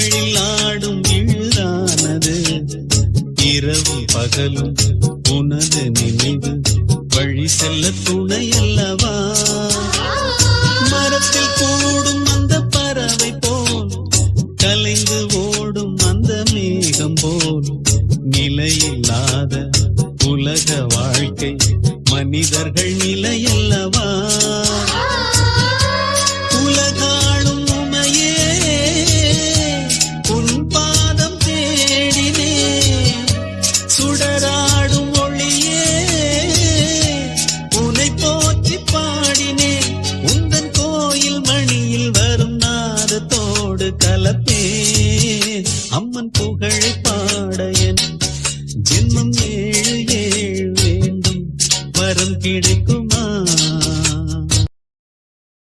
கண்களில் ஆடும் இழானது இரவும் பகலும் உனது நினைவு. வழி செல்ல துணை அல்லவா? மரத்தில் கூடும் அந்த பறவை போல் கலைந்து ஓடும் அந்த மேகம் போல் நிலையில்லாத உலக வாழ்க்கை மனிதர்கள் நிலையல்லவா பாடினே. உந்தன் கோயில் மணியில் வரும் நாதத்தோடு கலப்பே அம்மன் புகழை பாட என் ஜென்மம் ஏழு ஏழு வேண்டும். கிடைக்குமா?